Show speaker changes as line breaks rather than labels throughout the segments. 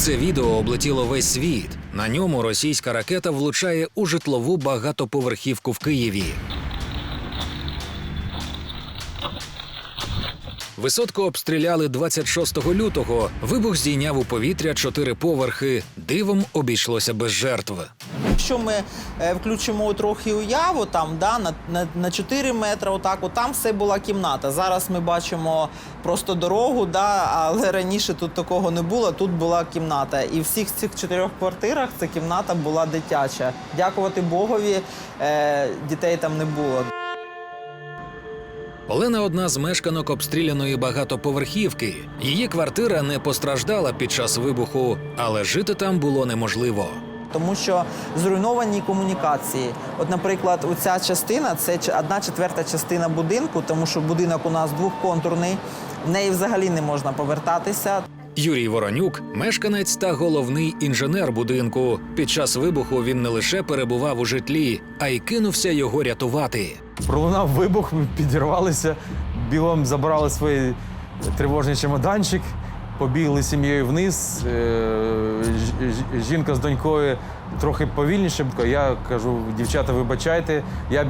Це відео облетіло весь світ. На ньому російська ракета влучає у житлову багатоповерхівку в Києві. Висотку обстріляли 26 лютого. Вибух здійняв у повітря чотири поверхи. Дивом обійшлося без жертв.
Якщо ми е, включимо трохи уяву, там да, на, на, на 4 метри, отак, от там все була кімната. Зараз ми бачимо просто дорогу, да, але раніше тут такого не було. Тут була кімната. І в всіх цих чотирьох квартирах ця кімната була дитяча. Дякувати Богові, е, дітей там не було.
Олена одна з мешканок обстріляної багатоповерхівки. Її квартира не постраждала під час вибуху, але жити там було неможливо.
Тому що зруйновані комунікації. От, наприклад, оця частина це ч- одна четверта частина будинку, тому що будинок у нас двохконтурний, в неї взагалі не можна повертатися.
Юрій Воронюк, мешканець та головний інженер будинку. Під час вибуху він не лише перебував у житлі, а й кинувся його рятувати.
Пролунав вибух, ми підірвалися, бігом забрали свій тривожний чемоданчик, побігли сім'єю вниз. Е, Жінка з донькою трохи повільніше. Я кажу, дівчата, вибачайте. Я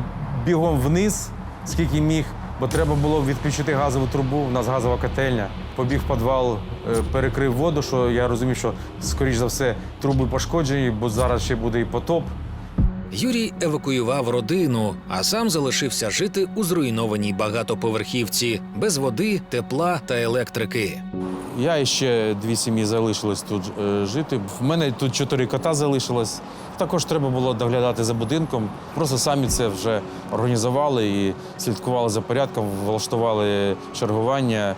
бігом вниз, скільки міг, бо треба було відключити газову трубу. У нас газова котельня. Побіг в підвал, е, перекрив воду, що я розумів, що скоріш за все труби пошкоджені, бо зараз ще буде і потоп.
Юрій евакуював родину, а сам залишився жити у зруйнованій багатоповерхівці без води, тепла та електрики.
Я і ще дві сім'ї залишились тут е, жити. В мене тут чотири кота залишилось. Також треба було доглядати за будинком. Просто самі це вже організували і слідкували за порядком, влаштували чергування.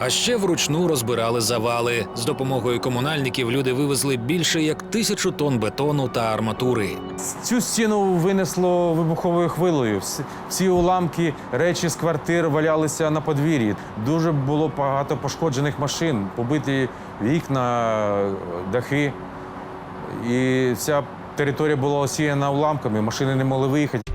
А ще вручну розбирали завали. З допомогою комунальників люди вивезли більше як тисячу тонн бетону та арматури.
Цю стіну винесло вибуховою хвилею. Всі, всі уламки, речі з квартир валялися на подвір'ї. Дуже було багато пошкоджених машин, побиті вікна, дахи. І вся територія була осіяна уламками, машини не могли виїхати.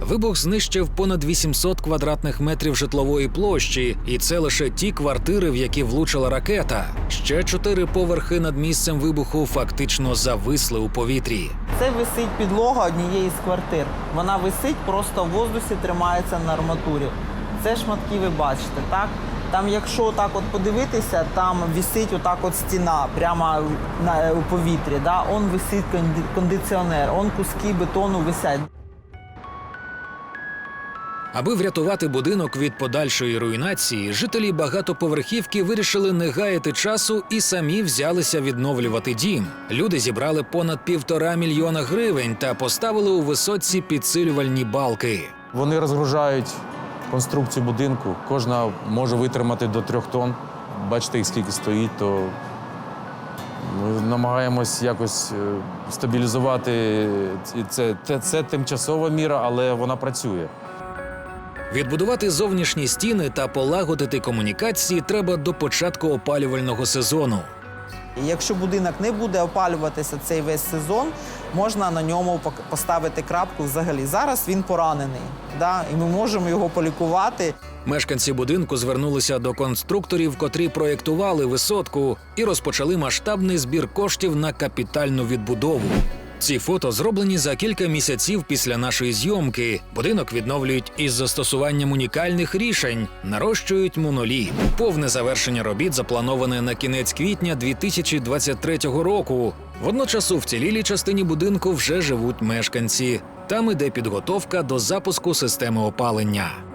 Вибух знищив понад 800 квадратних метрів житлової площі, і це лише ті квартири, в які влучила ракета. Ще чотири поверхи над місцем вибуху фактично зависли у повітрі.
Це висить підлога однієї з квартир. Вона висить, просто в воздусі тримається на арматурі. Це шматки ви бачите, так? Там, якщо так от подивитися, там висить отак от стіна прямо на, у повітрі. Да? Он висить конди- кондиціонер, он куски бетону висять.
Аби врятувати будинок від подальшої руйнації, жителі багатоповерхівки вирішили не гаяти часу і самі взялися відновлювати дім. Люди зібрали понад півтора мільйона гривень та поставили у висотці підсилювальні балки.
Вони розгружають конструкцію будинку. Кожна може витримати до трьох тонн. Бачите, їх скільки стоїть, то ми намагаємось якось е, стабілізувати. Це, це, це тимчасова міра, але вона працює.
Відбудувати зовнішні стіни та полагодити комунікації треба до початку опалювального сезону.
Якщо будинок не буде опалюватися цей весь сезон, можна на ньому поставити крапку взагалі. Зараз він поранений, да? і ми можемо його полікувати.
Мешканці будинку звернулися до конструкторів, котрі проєктували висотку, і розпочали масштабний збір коштів на капітальну відбудову. Ці фото зроблені за кілька місяців після нашої зйомки. Будинок відновлюють із застосуванням унікальних рішень, нарощують моноліт. Повне завершення робіт заплановане на кінець квітня 2023 року. Водночас у вцілілій частині будинку вже живуть мешканці. Там іде підготовка до запуску системи опалення.